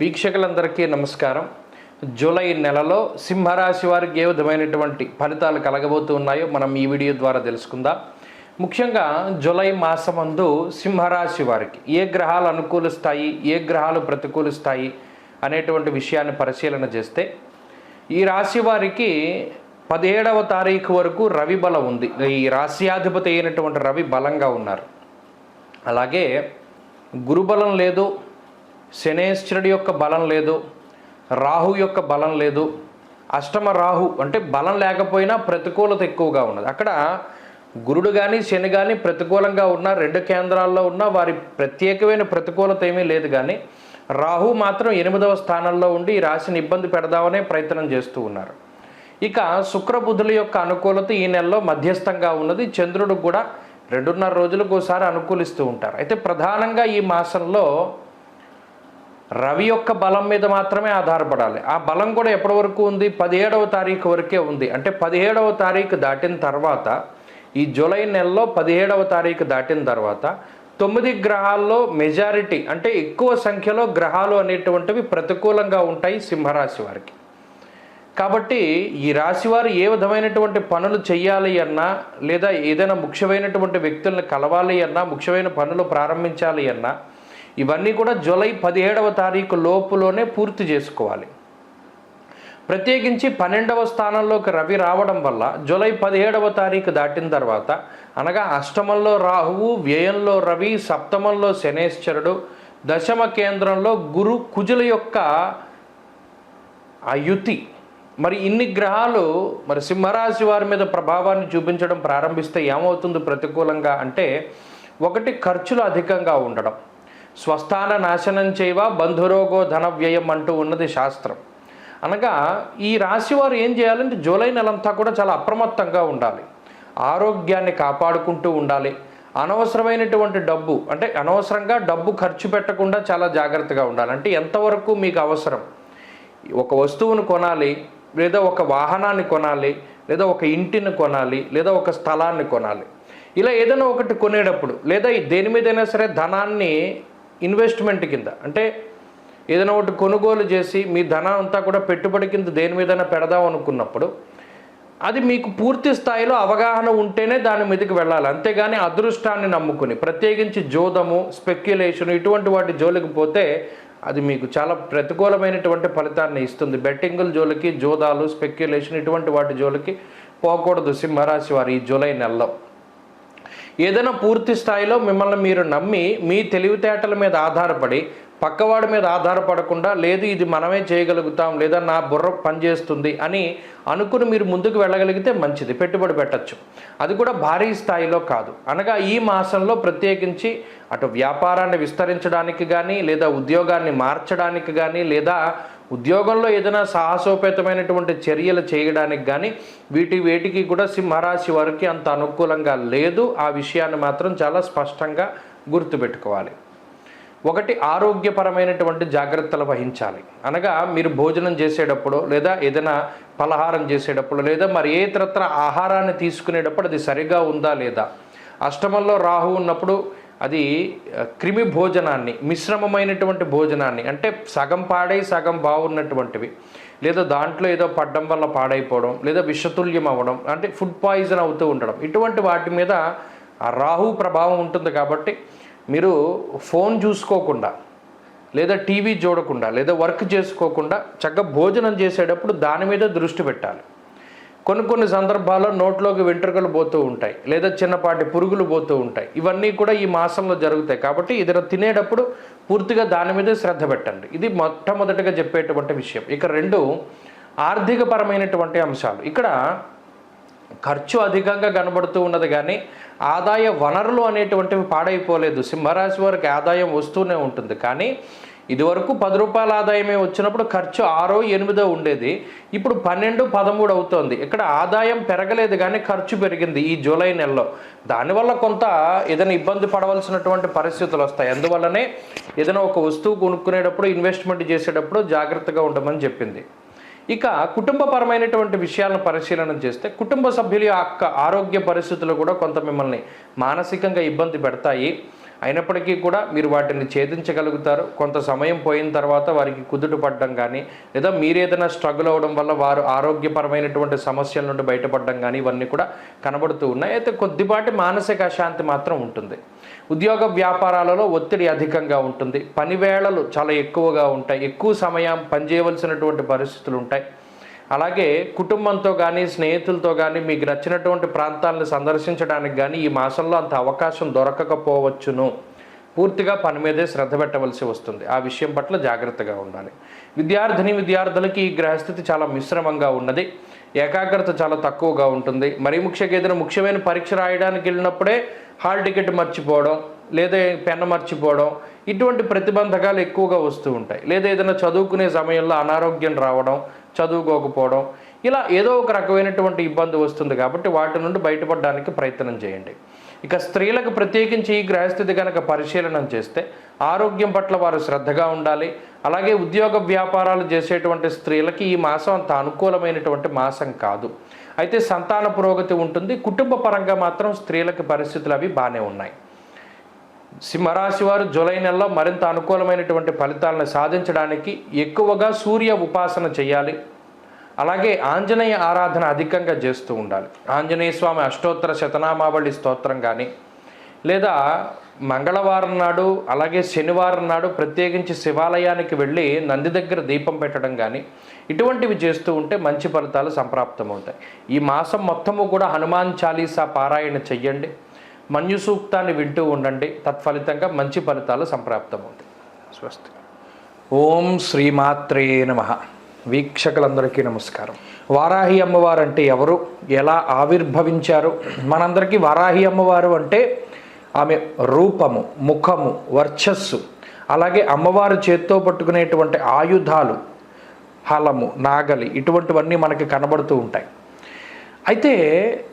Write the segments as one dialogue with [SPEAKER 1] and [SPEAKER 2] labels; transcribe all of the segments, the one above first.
[SPEAKER 1] వీక్షకులందరికీ నమస్కారం. జూలై నెలలో సింహరాశి వారికి ఏ విధమైనటువంటి ఫలితాలు కలగబోతూ ఉన్నాయో మనం ఈ వీడియో ద్వారా తెలుసుకుందాం. ముఖ్యంగా జూలై మాసమందు సింహరాశి వారికి ఏ గ్రహాలు అనుకూలిస్తాయి ఏ గ్రహాలు ప్రతికూలిస్తాయి అనేటువంటి విషయాన్ని పరిశీలన చేస్తే ఈ రాశి వారికి పదిహేడవ తారీఖు వరకు రవి బలం ఉంది. ఈ రాశ్యాధిపతి అయినటువంటి రవి బలంగా ఉన్నారు. అలాగే గురుబలం లేదు శనేశ్వరుడి యొక్క బలం లేదు రాహు యొక్క బలం లేదు. అష్టమ రాహు అంటే బలం లేకపోయినా ప్రతికూలత ఎక్కువగా ఉన్నది. అక్కడ గురుడు కానీ శని కానీ ప్రతికూలంగా ఉన్న రెండు కేంద్రాల్లో ఉన్న వారి ప్రత్యేకమైన ప్రతికూలత ఏమీ లేదు కానీ రాహు మాత్రం ఎనిమిదవ స్థానంలో ఉండి ఈ రాశిని ఇబ్బంది పెడదామనే ప్రయత్నం చేస్తూ ఉన్నారు. ఇక శుక్రబుధుల యొక్క అనుకూలత ఈ నెలలో మధ్యస్థంగా ఉన్నది. చంద్రుడు కూడా రెండున్నర రోజులకు ఒకసారి అనుకూలిస్తూ ఉంటారు. అయితే ప్రధానంగా ఈ మాసంలో రవి యొక్క బలం మీద మాత్రమే ఆధారపడాలి. ఆ బలం కూడా ఎప్పటి వరకు ఉంది? పదిహేడవ తారీఖు వరకే ఉంది. అంటే పదిహేడవ తారీఖు దాటిన తర్వాత ఈ జూలై నెలలో పదిహేడవ తారీఖు దాటిన తర్వాత తొమ్మిది గ్రహాల్లో మెజారిటీ అంటే ఎక్కువ సంఖ్యలో గ్రహాలు అనేటువంటివి ప్రతికూలంగా ఉంటాయి సింహరాశి వారికి. కాబట్టి ఈ రాశివారు ఏ విధమైనటువంటి పనులు చేయాలి అన్నా లేదా ఏదైనా ముఖ్యమైనటువంటి వ్యక్తులను కలవాలి అన్నా ముఖ్యమైన పనులు ప్రారంభించాలి అన్నా ఇవన్నీ కూడా జూలై పదిహేడవ తారీఖు లోపులోనే పూర్తి చేసుకోవాలి. ప్రత్యేకించి పన్నెండవ స్థానంలోకి రవి రావడం వల్ల జూలై పదిహేడవ తారీఖు దాటిన తర్వాత అనగా అష్టమంలో రాహువు వ్యయంలో రవి సప్తమంలో శనేశ్వరుడు దశమ కేంద్రంలో గురు కుజుల యొక్క ఆ యుతి మరి ఇన్ని గ్రహాలు మరి సింహరాశి వారి మీద ప్రభావాన్ని చూపించడం ప్రారంభిస్తే ఏమవుతుంది ప్రతికూలంగా అంటే ఒకటి ఖర్చులు అధికంగా ఉండడం. స్వస్థాన నాశనం చేయవా బంధురోగో ధన వ్యయం అంటూ ఉన్నది శాస్త్రం. అనగా ఈ రాశి వారు ఏం చేయాలంటే జూలై నెలంతా కూడా చాలా అప్రమత్తంగా ఉండాలి. ఆరోగ్యాన్ని కాపాడుకుంటూ ఉండాలి. అనవసరమైనటువంటి డబ్బు అంటే అనవసరంగా డబ్బు ఖర్చు పెట్టకుండా చాలా జాగ్రత్తగా ఉండాలి. అంటే ఎంతవరకు మీకు అవసరం? ఒక వస్తువును కొనాలి లేదా ఒక వాహనాన్ని కొనాలి లేదా ఒక ఇంటిని కొనాలి లేదా ఒక స్థలాన్ని కొనాలి. ఇలా ఏదైనా ఒకటి కొనేటప్పుడు లేదా దేని మీదైనా సరే ధనాన్ని ఇన్వెస్ట్మెంట్ కింద. అంటే ఏదైనా ఒకటి కొనుగోలు చేసి మీ ధనం అంతా కూడా పెట్టుబడి కింద దేని మీదైనా పెడదాం అనుకున్నప్పుడు అది మీకు పూర్తి స్థాయిలో అవగాహన ఉంటేనే దాని మీదకి వెళ్ళాలి. అంతేగాని అదృష్టాన్ని నమ్ముకుని ప్రత్యేకించి జోదము స్పెక్యులేషన్ ఇటువంటి వాటి జోలికి పోతే అది మీకు చాలా ప్రతికూలమైనటువంటి ఫలితాన్ని ఇస్తుంది. బెట్టింగుల జోలికి జోదాలు స్పెక్యులేషన్ ఇటువంటి వాటి జోలికి పోకూడదు సింహరాశి వారు ఈ జూలై నెలలో. ఏదైనా పూర్తి స్థాయిలో మిమ్మల్ని మీరు నమ్మి మీ తెలివితేటల మీద ఆధారపడి పక్కవాడి మీద ఆధారపడకుండా లేదు ఇది మనమే చేయగలుగుతాం లేదా నా బుర్ర పనిచేస్తుంది అని అనుకుని మీరు ముందుకు వెళ్ళగలిగితే మంచిది పెట్టుబడి పెట్టచ్చు. అది కూడా భారీ స్థాయిలో కాదు. అనగా ఈ మాసంలో ప్రత్యేకించి అటు వ్యాపారాన్ని విస్తరించడానికి కానీ లేదా ఉద్యోగాన్ని మార్చడానికి కానీ లేదా ఉద్యోగంలో ఏదైనా సాహసోపేతమైనటువంటి చర్యలు చేయడానికి కానీ వీటి వేటికి కూడా సింహరాశి వారికి అంత అనుకూలంగా లేదు. ఆ విషయాన్ని మాత్రం చాలా స్పష్టంగా గుర్తుపెట్టుకోవాలి. ఒకటి ఆరోగ్యపరమైనటువంటి జాగ్రత్తలు వహించాలి. అనగా మీరు భోజనం చేసేటప్పుడు లేదా ఏదైనా పలహారం చేసేటప్పుడు లేదా మరి ఏ ఇతరత్ర ఆహారాన్ని తీసుకునేటప్పుడు అది సరిగా ఉందా లేదా? అష్టమంలో రాహు ఉన్నప్పుడు అది క్రిమి భోజనాన్ని మిశ్రమమైనటువంటి భోజనాన్ని అంటే సగం పాడై సగం బాగున్నటువంటివి లేదా దాంట్లో ఏదో పడ్డం వల్ల పాడైపోవడం లేదా విషతుల్యం అవ్వడం అంటే ఫుడ్ పాయిజన్ అవుతూ ఉండడం. ఇటువంటి వాటి మీద రాహు ప్రభావం ఉంటుంది కాబట్టి మీరు ఫోన్ చూసుకోకుండా లేదా టీవీ చూడకుండా లేదా వర్క్ చేసుకోకుండా చక్కగా భోజనం చేసేటప్పుడు దాని మీద దృష్టి పెట్టాలి. కొన్ని కొన్ని సందర్భాల్లో నోట్లోకి వెంట్రుకలు పోతూ ఉంటాయి లేదా చిన్నపాటి పురుగులు పోతూ ఉంటాయి. ఇవన్నీ కూడా ఈ మాసంలో జరుగుతాయి. కాబట్టి ఇది తినేటప్పుడు పూర్తిగా దాని మీద శ్రద్ధ పెట్టండి. ఇది మొట్టమొదటిగా చెప్పేటువంటి విషయం. ఇక రెండు ఆర్థికపరమైనటువంటి అంశాలు. ఇక్కడ ఖర్చు అధికంగా కనబడుతూ ఉన్నది కానీ ఆదాయ వనరులు అనేటువంటివి పాడైపోలేదు. సింహరాశి వారికి ఆదాయం వస్తూనే ఉంటుంది. కానీ ఇదివరకు పది రూపాయల ఆదాయమే వచ్చినప్పుడు ఖర్చు ఆరో ఎనిమిదో ఉండేది. ఇప్పుడు పన్నెండు పదమూడు అవుతోంది. ఇక్కడ ఆదాయం పెరగలేదు కానీ ఖర్చు పెరిగింది ఈ జూలై నెలలో. దానివల్ల కొంత ఏదైనా ఇబ్బంది పడవలసినటువంటి పరిస్థితులు వస్తాయి. అందువల్లనే ఏదైనా ఒక వస్తువు కొనుక్కునేటప్పుడు ఇన్వెస్ట్మెంట్ చేసేటప్పుడు జాగ్రత్తగా ఉండమని చెప్పింది. ఇక కుటుంబపరమైనటువంటి విషయాలను పరిశీలన చేస్తే కుటుంబ సభ్యుల యొక్క ఆరోగ్య పరిస్థితులు కూడా కొంత మిమ్మల్ని మానసికంగా ఇబ్బంది పెడతాయి. అయినప్పటికీ కూడా మీరు వాటిని ఛేదించగలుగుతారు. కొంత సమయం పోయిన తర్వాత వారికి కుదుట పడడం కానీ లేదా మీరేదైనా స్ట్రగుల్ అవ్వడం వల్ల వారు ఆరోగ్యపరమైనటువంటి సమస్యల నుండి బయటపడడం కానీ ఇవన్నీ కూడా కనబడుతూ ఉన్నాయి. అయితే కొద్దిపాటి మానసిక అశాంతి మాత్రం ఉంటుంది. ఉద్యోగ వ్యాపారాలలో ఒత్తిడి అధికంగా ఉంటుంది. పనివేళలు చాలా ఎక్కువగా ఉంటాయి. ఎక్కువ సమయం పనిచేయవలసినటువంటి పరిస్థితులు ఉంటాయి. అలాగే కుటుంబంతో కానీ స్నేహితులతో కానీ మీకు నచ్చినటువంటి ప్రాంతాలను సందర్శించడానికి కానీ ఈ మాసంలో అంత అవకాశం దొరకకపోవచ్చును. పూర్తిగా పని మీదే శ్రద్ధ పెట్టవలసి వస్తుంది. ఆ విషయం పట్ల జాగ్రత్తగా ఉండాలి. విద్యార్థిని విద్యార్థులకి ఈ గ్రహస్థితి చాలా మిశ్రమంగా ఉన్నది. ఏకాగ్రత చాలా తక్కువగా ఉంటుంది. మరీ ముఖ్యంగా ఏదైనా ముఖ్యమైన పరీక్ష రాయడానికి వెళ్ళినప్పుడే హాల్ టికెట్ మర్చిపోవడం లేదా పెన్ను మర్చిపోవడం ఇటువంటి ప్రతిబంధకాలు ఎక్కువగా వస్తూ ఉంటాయి. లేదా ఏదైనా చదువుకునే సమయంలో అనారోగ్యం రావడం చదువుకోకపోవడం ఇలా ఏదో ఒక రకమైనటువంటి ఇబ్బంది వస్తుంది కాబట్టి వాటి నుండి బయటపడడానికి ప్రయత్నం చేయండి. ఇక స్త్రీలకు ప్రత్యేకించి ఈ గ్రహస్థితి కనుక పరిశీలనం చేస్తే ఆరోగ్యం పట్ల వారు శ్రద్ధగా ఉండాలి. అలాగే ఉద్యోగ వ్యాపారాలు చేసేటువంటి స్త్రీలకి ఈ మాసం అంత అనుకూలమైనటువంటి మాసం కాదు. అయితే సంతాన పురోగతి ఉంటుంది. కుటుంబ పరంగా మాత్రం స్త్రీలకి పరిస్థితులు అవి బాగానే ఉన్నాయి. సింహరాశి వారు జూలై నెలలో మరింత అనుకూలమైనటువంటి ఫలితాలను సాధించడానికి ఎక్కువగా సూర్య ఉపాసన చేయాలి. అలాగే ఆంజనేయ ఆరాధన అధికంగా చేస్తూ ఉండాలి. ఆంజనేయ స్వామి అష్టోత్తర శతనామావళి స్తోత్రం కానీ లేదా మంగళవారం నాడు అలాగే శనివారం నాడు ప్రత్యేకించి శివాలయానికి వెళ్ళి నంది దగ్గర దీపం పెట్టడం కానీ ఇటువంటివి చేస్తూ ఉంటే మంచి ఫలితాలు సంప్రాప్తమవుతాయి. ఈ మాసం మొత్తము కూడా హనుమాన్ చాలీసా పారాయణ చెయ్యండి. మన్యు సూక్తాన్ని వింటూ ఉండండి. తత్ఫలితంగా మంచి ఫలితాలు సంప్రాప్తమవుతాయి. స్వస్తి. ఓం శ్రీమాత్రే నమ. వీక్షకులందరికీ నమస్కారం. వారాహి అమ్మవారు అంటే ఎవరు? ఎలా ఆవిర్భవించారు? మనందరికీ వారాహి అమ్మవారు అంటే ఆమె రూపము ముఖము వర్చస్సు అలాగే అమ్మవారు చేత్తో పట్టుకునేటువంటి ఆయుధాలు హలము నాగలి ఇటువంటివన్నీ మనకి కనబడుతూ ఉంటాయి. అయితే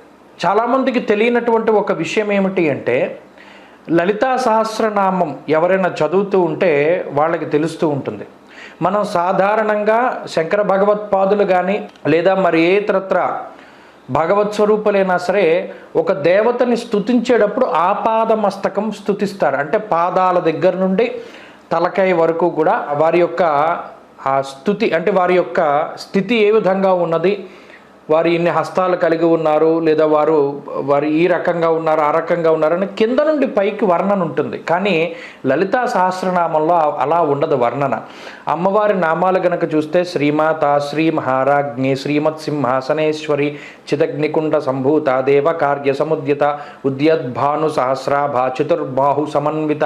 [SPEAKER 1] చాలామందికి తెలియనటువంటి ఒక విషయం ఏమిటి అంటే లలితా సహస్రనామం ఎవరైనా చదువుతూ ఉంటే వాళ్ళకి తెలుస్తూ ఉంటుంది. మనం సాధారణంగా శంకర భగవత్పాదులు కానీ లేదా మరి ఏ ఇతరత్ర భగవత్ స్వరూపులైనా సరే ఒక దేవతని స్థుతించేటప్పుడు ఆపాద మస్తకం స్థుతిస్తారు అంటే పాదాల దగ్గర నుండి తలకాయ వరకు కూడా వారి యొక్క ఆ స్థుతి అంటే వారి యొక్క స్థితి ఏ విధంగా ఉన్నది వారు ఇన్ని హస్తాలు కలిగి ఉన్నారు లేదా వారు వారు ఈ రకంగా ఉన్నారు ఆ రకంగా ఉన్నారని కింద నుండి పైకి వర్ణన ఉంటుంది. కానీ లలితా సహస్రనామంలో అలా ఉండదు వర్ణన. అమ్మవారి నామాలు గనక చూస్తే శ్రీమాత శ్రీ మహారాజ్ఞి శ్రీమత్ సింహాసనేశ్వరి చిదగ్నికుండ సంభూత దేవ కార్య సముద్యత ఉద్యద్భాను సహస్రాభ చతుర్బాహు సమన్విత